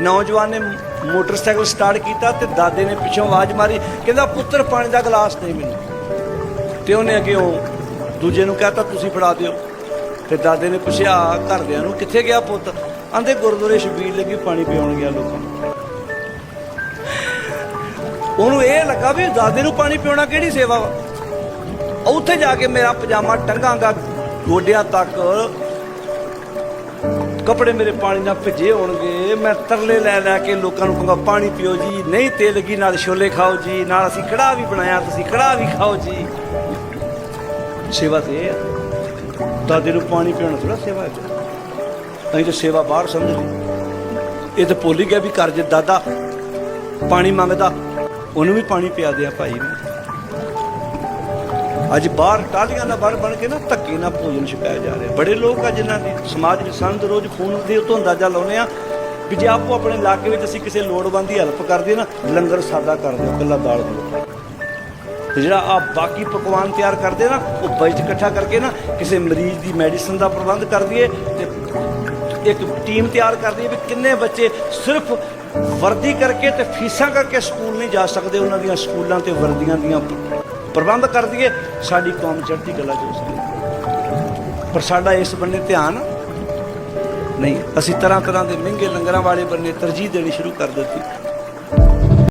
ਨੌਜਵਾਨ ਨੇ motorcycle start ਕੀਤਾ ਤੇ ਦਾਦੇ ਨੇ ਪਿੱਛੋਂ ਆਵਾਜ਼ ਮਾਰੀ, ਕਹਿੰਦਾ, ਪੁੱਤਰ, ਪਾਣੀ ਦਾ ਗਲਾਸ ਨਹੀਂ ਮੈਨੂੰ। ਤੇ ਉਹਨੇ ਅੱਗੇ ਉਹ ਦੂਜੇ ਨੂੰ ਕਹਤਾ, ਤੁਸੀਂ ਫੜਾ ਦਿਓ। ਤੇ ਦਾਦੇ ਨੇ ਪੁੱਛਿਆ ਘਰਦਿਆਂ ਨੂੰ ਕਿੱਥੇ ਗਿਆ ਪੁੱਤ? ਆਂਦੇ, ਗੁਰਦੁਆਰੇ ਸ਼ਬੀਰ ਲੱਗੀ ਪਾਣੀ ਪਿਉਣ ਗਿਆ ਲੋਕਾਂ ਨੂੰ। ਉਹਨੂੰ ਇਹ ਲੱਗਾ ਵੀ ਦਾਦੇ ਨੂੰ ਪਾਣੀ ਪਿਉਣਾ ਕਿਹੜੀ ਸੇਵਾ ਵਾ? ਉੱਥੇ ਜਾ ਕੇ ਮੇਰਾ ਪਜਾਮਾ ਟੰਗਾਂਗਾ, ਗੋਡਿਆਂ ਤੱਕ ਕੱਪੜੇ ਮੇਰੇ ਪਾਣੀ ਨਾਲ ਭਿੱਜੇ ਹੋਣਗੇ। ਮੈਂ ਤਰਲੇ ਲੈ ਲੈ ਕੇ ਲੋਕਾਂ ਨੂੰ ਕਹਾਂਗਾ, ਪਾਣੀ ਪੀਓ ਜੀ, ਨਹੀਂ ਤੇਲ ਲੱਗੀ, ਨਾਲ ਛੋਲੇ ਖਾਓ ਜੀ, ਨਾਲ ਅਸੀਂ ਕੜਾਹ ਵੀ ਬਣਾਇਆ, ਤੁਸੀਂ ਕੜਾਹ ਵੀ ਖਾਓ ਜੀ। ਸੇਵਾ ਤੇ ਇਹ ਆ। ਦਾਦੇ ਨੂੰ ਪਾਣੀ ਪਿਉਣਾ ਥੋੜਾ ਸੇਵਾ ਹੈ। ਅਸੀਂ ਤਾਂ ਸੇਵਾ ਬਾਹਰ ਸਮਝ ਲਈ ਇਹ ਤਾਂ ਭੁੱਲ ਗਿਆ ਵੀ ਕਰ ਜੇ ਦਾਦਾ ਪਾਣੀ ਮੰਗਦਾ, ਉਹਨੂੰ ਵੀ ਪਾਣੀ ਪਿਆ ਦਿਆ ਭਾਈ ਨੂੰ ਅੱਜ ਬਾਹਰ ਟਾਲੀਆਂ ਦਾ ਬਾਹਰ ਬਣ ਕੇ ਨਾ ਧੱਕੇ ਨਾਲ ਭੋਜਨ ਛਕਾਇਆ ਜਾ ਰਿਹਾ। ਬੜੇ ਲੋਕ ਆ ਜਿਨ੍ਹਾਂ ਦੀ ਸਮਾਜ ਵਿੱਚ ਸੰਤ ਰੋਜ਼ ਫੋਨ ਦੇ ਉਤੋਂ ਅੰਦਾਜ਼ਾ ਲਾਉਨੇ ਆ ਵੀ ਜੇ ਆਪੋ ਆਪਣੇ ਇਲਾਕੇ ਵਿੱਚ ਅਸੀਂ ਕਿਸੇ ਲੋੜਵੰਦ ਦੀ ਹੈਲਪ ਕਰਦੇ ਨਾ, ਲੰਗਰ ਸਾਦਾ ਕਰ ਦਿਓ, ਇਕੱਲਾ ਦਾਲ ਦਿਓ। ਤੇ ਜਿਹੜਾ ਆ ਬਾਕੀ ਪਕਵਾਨ ਤਿਆਰ ਕਰਦੇ ਨਾ, ਉਹ ਬਜਟ ਇਕੱਠਾ ਕਰਕੇ ਨਾ ਕਿਸੇ ਮਰੀਜ਼ ਦੀ ਮੈਡੀਸਨ ਦਾ ਪ੍ਰਬੰਧ ਕਰ ਦਈਏ ਤੇ ਇੱਕ ਟੀਮ ਤਿਆਰ ਕਰ ਦਈਏ ਵੀ ਕਿੰਨੇ ਬੱਚੇ ਸਿਰਫ ਵਰਦੀ ਕਰਕੇ ਤੇ ਫੀਸਾਂ ਕਰਕੇ ਸਕੂਲ ਨਹੀਂ ਜਾ ਸਕਦੇ, ਉਹਨਾਂ ਦੀਆਂ ਸਕੂਲਾਂ ਤੇ ਵਰਦੀਆਂ ਦੀਆਂ ਪ੍ਰਬੰਧ ਕਰ ਦਈਏ, ਸਾਡੀ ਕੌਮ ਚੜ੍ਹਦੀ ਕਲਾ ਚ ਹੋ ਸਕਦੀ ਪਰ ਸਾਡਾ ਇਸ ਬੰਨੇ ਧਿਆਨ ਨਹੀਂ। ਅਸੀਂ ਤਰ੍ਹਾਂ ਤਰ੍ਹਾਂ ਦੇ ਮਹਿੰਗੇ ਲੰਗਰਾਂ ਵਾਲੇ ਬੰਨੇ ਤਰਜੀਹ ਦੇਣੀ ਸ਼ੁਰੂ ਕਰ ਦਿੱਤੀ।